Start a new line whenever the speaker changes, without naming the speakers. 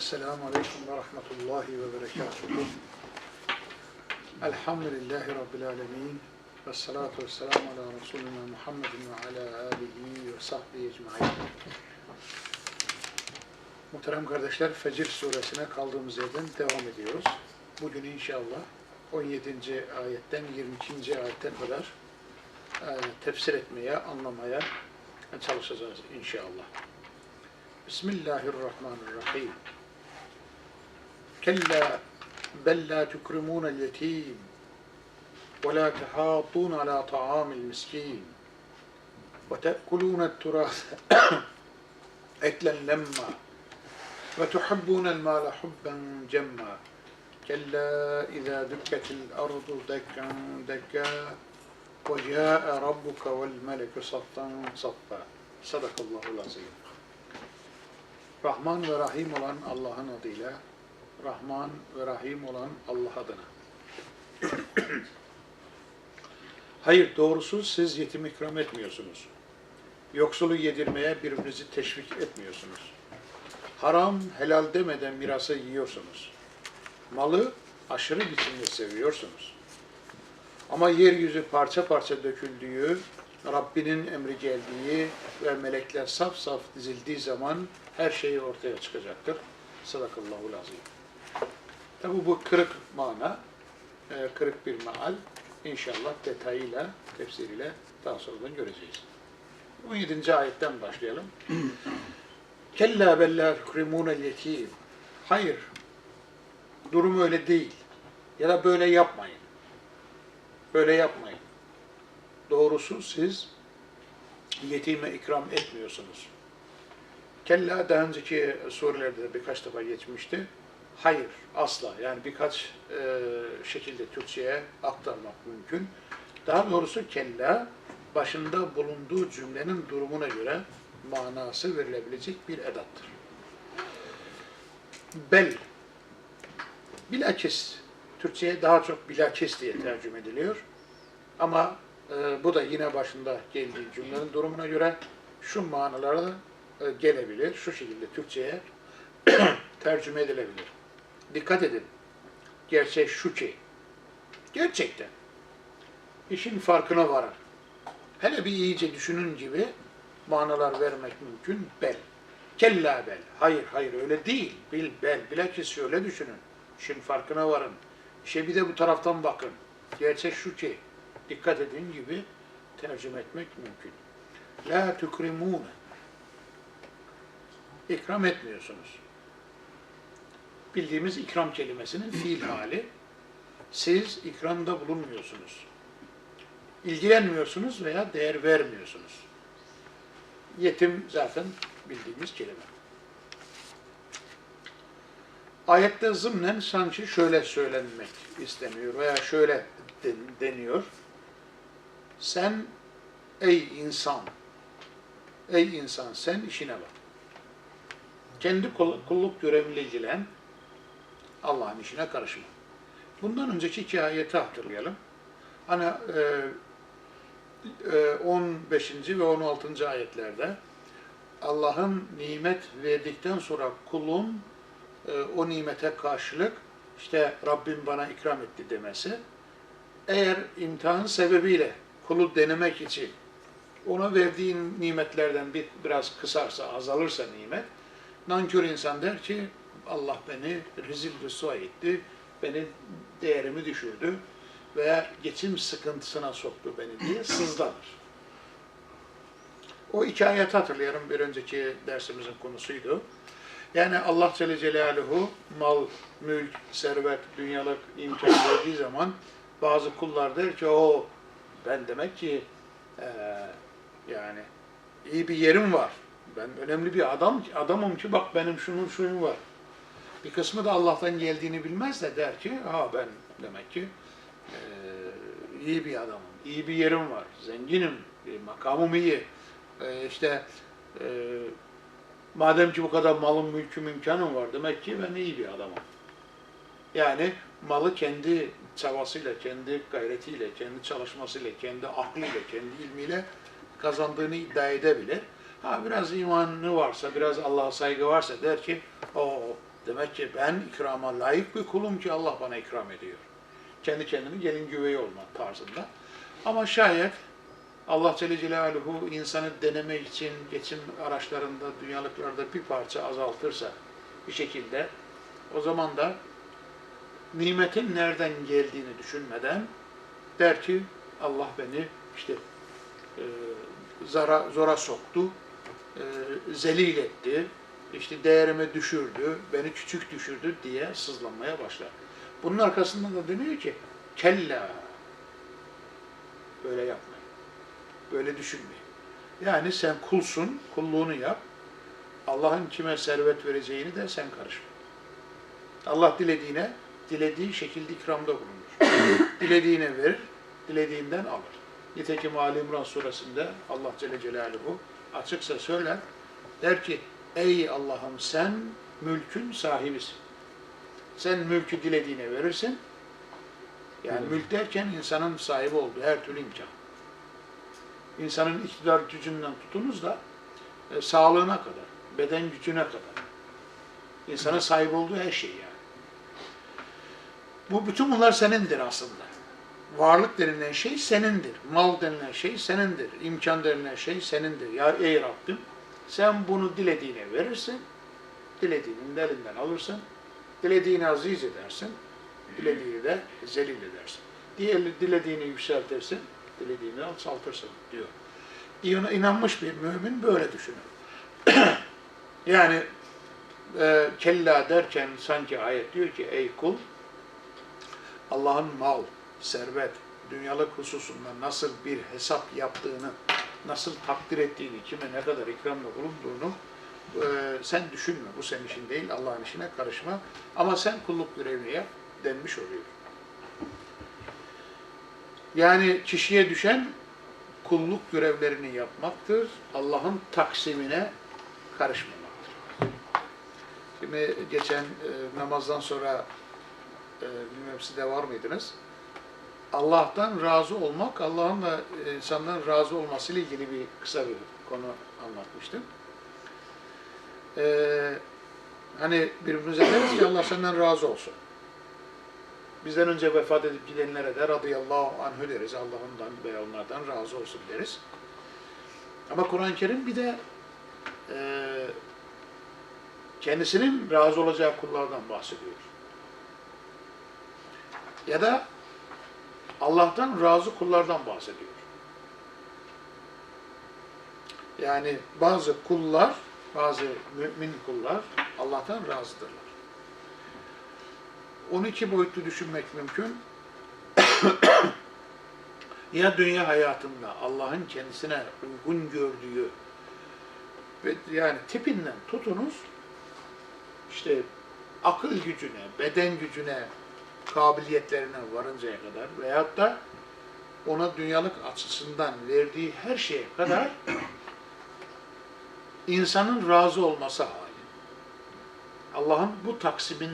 Esselamu Aleyküm ve Rahmetullahi ve Berekatuhu. Elhamdülillahi Rabbil Alemin. Ve salatu ve selamu ala Resulina Muhammedin ve ala alihi ve sahbihi ecmain. Muhterem kardeşler, Fecir suresine kaldığımız yerden devam ediyoruz. Bugün inşallah 17. ayetten 22. ayetten kadar e, tefsir etmeye, anlamaya çalışacağız inşallah. Bismillahirrahmanirrahim. كلا بل لا تكرمون اليتيم ولا تحاطون على طعام المسكين. وتأكلون التراث أكلا لما وتحبون المال حبا جما. كلا إذا دكت الأرض دكا دكا وجاء ربك والملك صفا صفا. صدق الله العظيم. رحمن ورحيم الله نضيله. Rahman ve Rahim olan Allah adına. Hayır doğrusu siz yetim ikram etmiyorsunuz. Yoksulu yedirmeye birbirinizi teşvik etmiyorsunuz. Haram, helal demeden mirası yiyorsunuz. Malı aşırı biçimde seviyorsunuz. Ama yeryüzü parça parça döküldüğü, Rabbinin emri geldiği ve melekler saf saf dizildiği zaman her şey ortaya çıkacaktır. Sadakallahu azim. Tabi bu kırık mana, e, kırık bir maal. İnşallah detayıyla, tefsiriyle daha sonradan göreceğiz. 17. ayetten başlayalım. Kella bella tukrimunel yetim. Hayır, durum öyle değil. Ya da böyle yapmayın. Böyle yapmayın. Doğrusu siz yetime ikram etmiyorsunuz. Kella daha önceki surelerde de birkaç defa geçmişti. Hayır, asla. Yani birkaç e, şekilde Türkçe'ye aktarmak mümkün. Daha doğrusu kella başında bulunduğu cümlenin durumuna göre manası verilebilecek bir edattır. Bel, bilakis, Türkçe'ye daha çok bilakis diye tercüme ediliyor. Ama e, bu da yine başında geldiği cümlenin durumuna göre şu manalara da e, gelebilir. Şu şekilde Türkçe'ye tercüme edilebilir. Dikkat edin. Gerçek şu ki, gerçekten işin farkına varır. Hele bir iyice düşünün gibi manalar vermek mümkün. Bel. Kella bel. Hayır, hayır öyle değil. Bil, bel. Bilakis şöyle düşünün. İşin farkına varın. İşe bir de bu taraftan bakın. Gerçek şu ki, dikkat edin gibi tercüme etmek mümkün. La tukrimune. İkram etmiyorsunuz. Bildiğimiz ikram kelimesinin fiil hali. Siz ikramda bulunmuyorsunuz. İlgilenmiyorsunuz veya değer vermiyorsunuz. Yetim zaten bildiğimiz kelime. Ayette zımnen sanki şöyle söylenmek isteniyor veya şöyle deniyor. Sen ey insan, ey insan sen işine bak. Kendi kulluk görevini ilgilen, Allah'ın işine karışma. Bundan önceki iki ayeti hatırlayalım. Hani e, e, 15. ve 16. ayetlerde Allah'ın nimet verdikten sonra kulun e, o nimete karşılık işte Rabbim bana ikram etti demesi eğer imtihan sebebiyle kulu denemek için ona verdiğin nimetlerden bir, biraz kısarsa, azalırsa nimet, nankör insan der ki Allah beni rezil rüsva etti, beni değerimi düşürdü veya geçim sıkıntısına soktu beni diye sızlanır. O iki ayet hatırlayalım, bir önceki dersimizin konusuydu. Yani Allah Celle Celaluhu mal, mülk, servet, dünyalık imkan verdiği zaman bazı kullar der ki o ben demek ki e, yani iyi bir yerim var. Ben önemli bir adam adamım ki bak benim şunun şuyum var. Bir kısmı da Allah'tan geldiğini bilmez de der ki ha ben demek ki e, iyi bir adamım, iyi bir yerim var, zenginim, e, makamım iyi. E, işte e, madem ki bu kadar malım, mülküm, imkanım var demek ki ben iyi bir adamım. Yani malı kendi çabasıyla, kendi gayretiyle, kendi çalışmasıyla, kendi aklıyla, kendi ilmiyle kazandığını iddia edebilir. Ha biraz imanı varsa, biraz Allah'a saygı varsa der ki o Demek ki ben ikrama layık bir kulum ki Allah bana ikram ediyor. Kendi kendimi gelin güveyi olmak tarzında. Ama şayet Allah Celle Celaluhu insanı denemek için geçim araçlarında, dünyalıklarda bir parça azaltırsa bir şekilde o zaman da nimetin nereden geldiğini düşünmeden der ki Allah beni işte e, zara, zora soktu, e, zelil etti, işte değerimi düşürdü, beni küçük düşürdü diye sızlanmaya başlar. Bunun arkasından da dönüyor ki kella böyle yapmayın. Böyle düşünmeyin. Yani sen kulsun, kulluğunu yap. Allah'ın kime servet vereceğini de sen karışma. Allah dilediğine, dilediği şekilde ikramda bulunur. dilediğine verir, dilediğinden alır. Nitekim Ali İmran suresinde Allah Celle Celaluhu açıkça söyler. Der ki, ey Allah'ım sen mülkün sahibisin. Sen mülkü dilediğine verirsin. Yani mülk derken insanın sahibi olduğu her türlü imkan. İnsanın iktidar gücünden tutunuz da e, sağlığına kadar, beden gücüne kadar. İnsanın sahip olduğu her şey yani. Bu bütün bunlar senindir aslında. Varlık denilen şey senindir. Mal denilen şey senindir. İmkan denilen şey senindir. Ya ey Rabbim sen bunu dilediğine verirsin. Dilediğinin de elinden alırsın. Dilediğini aziz edersin. Dilediğini de zelil edersin. Diğer dilediğini yükseltirsin. Dilediğini alçaltırsın diyor. İna- inanmış bir mümin böyle düşünür. yani e, kella derken sanki ayet diyor ki ey kul Allah'ın mal, servet, dünyalık hususunda nasıl bir hesap yaptığını, nasıl takdir ettiğini, kime ne kadar ikramda bulunduğunu e, sen düşünme. Bu senin işin değil, Allah'ın işine karışma. Ama sen kulluk görevini yap denmiş oluyor. Yani kişiye düşen kulluk görevlerini yapmaktır. Allah'ın taksimine karışmamaktır. Şimdi geçen e, namazdan sonra e, bilmem sizde var mıydınız? Allah'tan razı olmak, Allah'ın da e, insanların razı olmasıyla ilgili bir kısa bir konu anlatmıştım. E, hani birbirimize deriz ki Allah senden razı olsun. Bizden önce vefat edip gidenlere de radıyallahu anhü deriz. Allah ondan veya onlardan razı olsun deriz. Ama Kur'an-ı Kerim bir de e, kendisinin razı olacağı kullardan bahsediyor. Ya da Allah'tan razı kullardan bahsediyor. Yani bazı kullar, bazı mümin kullar Allah'tan razıdırlar. Onu iki boyutlu düşünmek mümkün. ya dünya hayatında Allah'ın kendisine uygun gördüğü ve yani tipinden tutunuz işte akıl gücüne, beden gücüne, kabiliyetlerine varıncaya kadar veyahut da ona dünyalık açısından verdiği her şeye kadar insanın razı olması hali. Allah'ın bu taksiminde